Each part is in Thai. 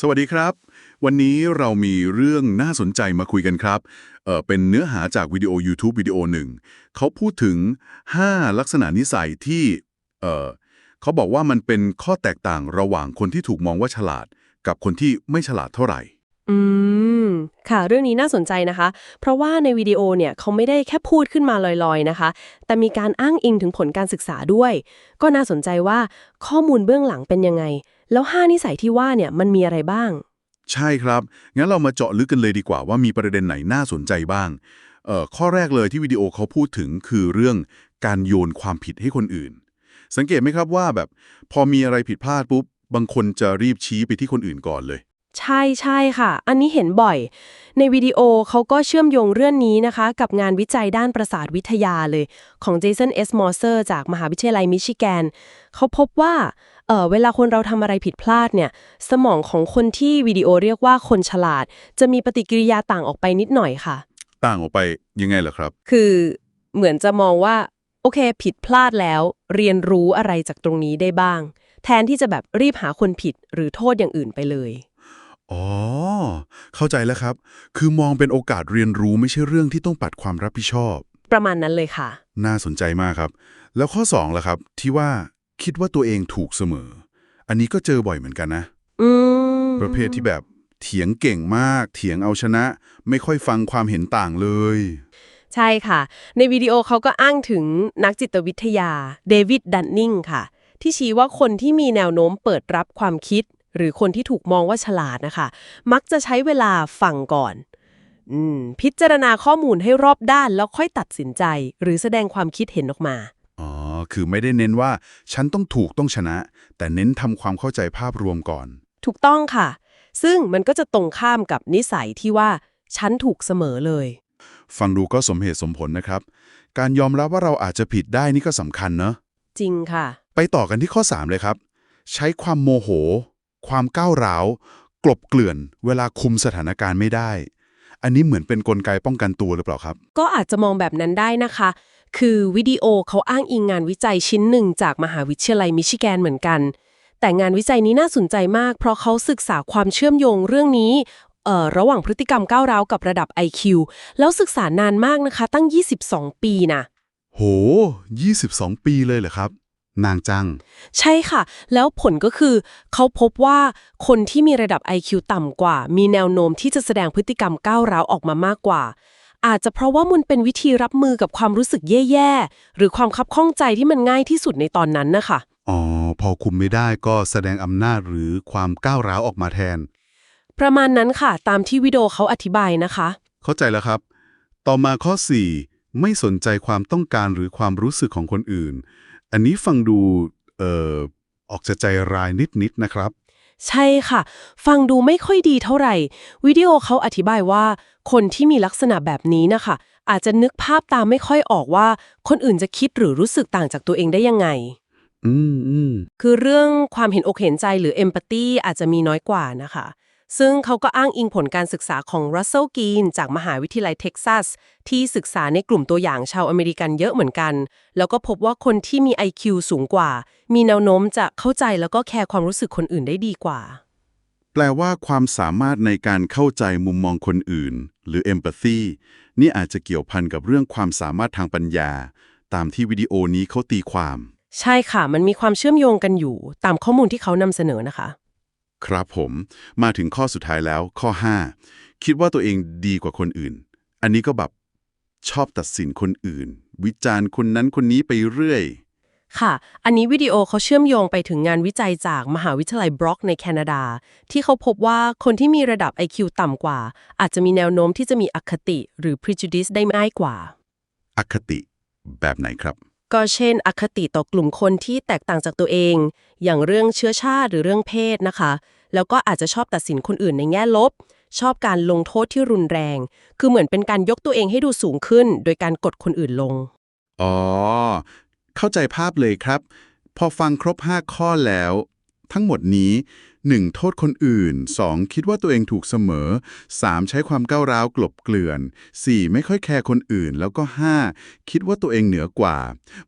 สวัสดีครับ วันนี้เรามีเรื่องน่าสนใจมาคุยกันครับเออเป็นเนื้อหาจากวิดีโอ YouTube วิดีโอหนึ่ง เขาพูดถึง 5 ลักษณะนิสัยที่เออเขาบอกว่ามันเป็นข้อแตกต่างระหว่างคนที่ถูกมองว่าฉลาด กับคนที่ไม่ฉลาดเท่าไหร่ อืม ค่ะ เรื่องนี้น่าสนใจนะคะ เพราะว่าในวิดีโอเนี่ยเขาไม่ได้แค่พูดขึ้นมาลอยๆนะคะ แต่มีการอ้างอิงถึงผลการศึกษาด้วย ก็น่าสนใจว่าข้อมูลเบื้องหลังเป็นยังไงแล้วห้านิสัยที่ว่าเนี่ยมันมีอะไรบ้าง ใช่ครับ งั้นเรามาเจาะลึกกันเลยดีกว่าว่ามีประเด็นไหนน่าสนใจบ้างเอ่อข้อแรกเลยที่วิดีโอเขาพูดถึงคือเรื่องการโยนความผิดให้คนอื่น สังเกตไหมครับว่าแบบพอมีอะไรผิดพลาดปุ๊บ บางคนจะรีบชี้ไปที่คนอื่นก่อนเลย ใช่ใช่ค่ะ อันนี้เห็นบ่อย ในวิดีโอเขาก็เชื่อมโยงเรื่องนี้นะคะ กับงานวิจัยด้านประสาทวิทยาเลย ของเจสันเอสมอร์เซอร์จากมหาวิทยาลัยมิชิแกน เขาพบว่าเออเวลาคนเราทำอะไรผิดพลาดเนี่ย สมองของคนที่วิดีโอเรียกว่าคนฉลาด จะมีปฏิกิริยาต่างออกไปนิดหน่อยค่ะ ต่างออกไปยังไงเหรอครับ คือเหมือนจะมองว่า โอเค ผิดพลาดแล้ว เรียนรู้อะไรจากตรงนี้ได้บ้าง แทนที่จะแบบรีบหาคนผิดหรือโทษอย่างอื่นไปเลย อ๋อ เข้าใจแล้วครับ คือมองเป็นโอกาสเรียนรู้ไม่ใช่เรื่องที่ต้องปัดความรับผิดชอบ ประมาณนั้นเลยค่ะ น่าสนใจมากครับ แล้วข้อ2ล่ะครับ ที่ว่าคิดว่าตัวเองถูกเสมอ อันนี้ก็เจอบ่อยเหมือนกันนะ อืมประเภทที่แบบเถียงเก่งมาก เถียงเอาชนะ ไม่ค่อยฟังความเห็นต่างเลย ใช่ค่ะ ในวิดีโอเขาก็อ้างถึงนักจิตวิทยาเดวิดดันนิงค่ะ ที่ชี้ว่าคนที่มีแนวโน้มเปิดรับความคิด หรือคนที่ถูกมองว่าฉลาดนะคะ มักจะใช้เวลาฟังก่อนอืมพิจารณาข้อมูลให้รอบด้านแล้วค่อยตัดสินใจ หรือแสดงความคิดเห็นออกมาอ๋อคือไม่ได้เน้นว่า ฉันต้องถูกต้องชนะ แต่เน้นทำความเข้าใจภาพรวมก่อน ถูกต้องค่ะ ซึ่งมันก็จะตรงข้ามกับนิสัยที่ว่า ฉันถูกเสมอเลยฟังดูก็สมเหตุสมผลนะครับ การยอมรับว่าเราอาจจะผิดได้นี่ก็สำคัญเนอะจริงค่ะ ไปต่อกันที่ข้อ 3 เลยครับ ใช้ความโมโห ความก้าวร้าว กลบเกลื่อนเวลาคุมสถานการณ์ไม่ได้ อันนี้เหมือนเป็นนกลไกป้องกันตัวหรือเปล่าครับ ก็อาจจะมองแบบนั้นได้นะคะ คือวิดีโอเขาอ้างอิงงานวิจัยชิ้นหนึ่งจากมหาวิทยาลัยมิชิแกนเหมือนกัน แต่งานวิจัยนี้น่าสนใจมาก เพราะเขาศึกษาความเชื่อมโยงเรื่องนี้เอ่อระหว่างพฤติกรรมก้าวร้าวกับระดับ IQ แล้วศึกษานานมากนะคะตั้ง 22 ปีนะโห 22 ปีเลยเหรอครับ นางจัง ใช่ค่ะ แล้วผลก็คือ เขาพบว่าคนที่มีระดับ IQ ต่ำกว่า มีแนวโน้มที่จะแสดงพฤติกรรมก้าวร้าวออกมามากกว่า อาจจะเพราะว่ามันเป็นวิธีรับมือกับความรู้สึกแย่ๆ หรือความคับข้องใจที่มันง่ายที่สุดในตอนนั้นนะคะอ๋อ พอคุมไม่ได้ก็แสดงอำนาจหรือความก้าวร้าวออกมาแทน ประมาณนั้นค่ะ ตามที่วิดีโอเขาอธิบายนะคะ เข้าใจแล้วครับ ต่อมาข้อ 4 ไม่สนใจความต้องการหรือความรู้สึกของคนอื่น อันนี้ฟังดูเอ่อออกจะใจร้ายนิดๆนะครับ ใช่ค่ะ ฟังดูไม่ค่อยดีเท่าไหร่ วิดีโอเขาอธิบายว่า คนที่มีลักษณะแบบนี้นะคะ อาจจะนึกภาพตามไม่ค่อยออกว่า คนอื่นจะคิดหรือรู้สึกต่างจากตัวเองได้ยังไง อืมอืมคือเรื่องความเห็นอกเห็นใจหรือเอมพัตตีอาจจะมีน้อยกว่านะคะ ซึ่งเขาก็อ้างอิงผลการศึกษาของรัสเซลกีนจากมหาวิทยาลัยเท็กซัส ที่ศึกษาในกลุ่มตัวอย่างชาวอเมริกันเยอะเหมือนกัน แล้วก็พบว่าคนที่มี IQ สูงกว่า มีแนวโน้มจะเข้าใจแล้วก็แคร์ความรู้สึกคนอื่นได้ดีกว่า แปลว่าความสามารถในการเข้าใจมุมมองคนอื่น หรือ empathy นี่อาจจะเกี่ยวพันกับเรื่องความสามารถทางปัญญา ตามที่วิดีโอนี้เขาตีความ ใช่ค่ะ มันมีความเชื่อมโยงกันอยู่ ตามข้อมูลที่เขานำเสนอนะคะ ครับผม มาถึงข้อสุดท้ายแล้วข้อ 5 คิดว่าตัวเองดีกว่าคนอื่น อันนี้ก็แบบชอบตัดสินคนอื่น วิจารณ์คนนั้นคนนี้ไปเรื่อย ค่ะ อันนี้วิดีโอเขาเชื่อมโยงไปถึงงานวิจัยจากมหาวิทยาลัยบร็อกในแคนาดา ที่เขาพบว่าคนที่มีระดับ IQ ต่ำกว่า อาจจะมีแนวโน้มที่จะมีอคติหรือ prejudice ได้ง่ายกว่า อคติ แบบไหนครับ ก็เช่น อคติต่อกลุ่มคนที่แตกต่างจากตัวเอง อย่างเรื่องเชื้อชาติหรือเรื่องเพศนะคะ แล้วก็อาจจะชอบตัดสินคนอื่นในแง่ลบ ชอบการลงโทษที่รุนแรง คือเหมือนเป็นการยกตัวเองให้ดูสูงขึ้น โดยการกดคนอื่นลง อ๋อ เข้าใจภาพเลยครับ พอฟังครบ 5 ข้อแล้ว ทั้งหมดนี้ 1. โทษคนอื่น 2. คิดว่าตัวเองถูกเสมอ 3. ใช้ความก้าวร้าวกลบเกลื่อน 4. ไม่ค่อยแคร์คนอื่น แล้วก็ 5. คิดว่าตัวเองเหนือกว่า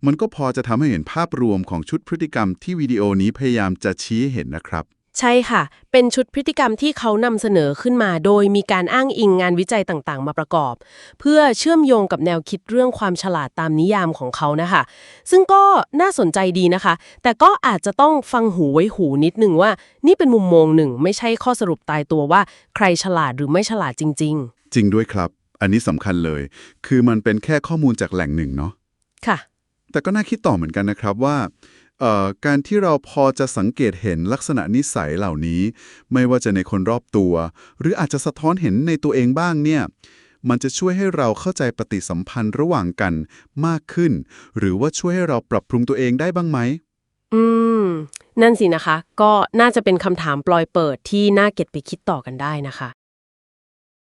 มันก็พอจะทำให้เห็นภาพรวมของชุดพฤติกรรมที่วิดีโอนี้พยายามจะชี้เห็นนะครับ ใช่ค่ะ เป็นชุดพฤติกรรมที่เขานำเสนอขึ้นมา โดยมีการอ้างอิงงานวิจัยต่างๆ มาประกอบ เพื่อเชื่อมโยงกับแนวคิดเรื่องความฉลาดตามนิยามของเขานะคะ ซึ่งก็น่าสนใจดีนะคะ แต่ก็อาจจะต้องฟังหูไว้หูนิดหนึ่งว่า นี่เป็นมุมมองหนึ่ง ไม่ใช่ข้อสรุปตายตัวว่า ใครฉลาดหรือไม่ฉลาดจริงจริงด้วยครับ อันนี้สำคัญเลย คือมันเป็นแค่ข้อมูลจากแหล่งหนึ่งเนาะๆค่ะ แต่ก็น่าคิดต่อเหมือนกันนะครับว่าเอ่อ การที่เราพอจะสังเกตเห็นลักษณะนิสัยเหล่านี้ ไม่ว่าจะในคนรอบตัว หรืออาจจะสะท้อนเห็นในตัวเองบ้างเนี่ยมันจะช่วยให้เราเข้าใจปฏิสัมพันธ์ระหว่างกันมากขึ้น หรือว่าช่วยให้เราปรับปรุงตัวเองได้บ้างไหม อืม นั่นสินะคะ ก็น่าจะเป็นคำถามปลอยเปิดที่น่าเก็บไปคิดต่อกันได้นะคะ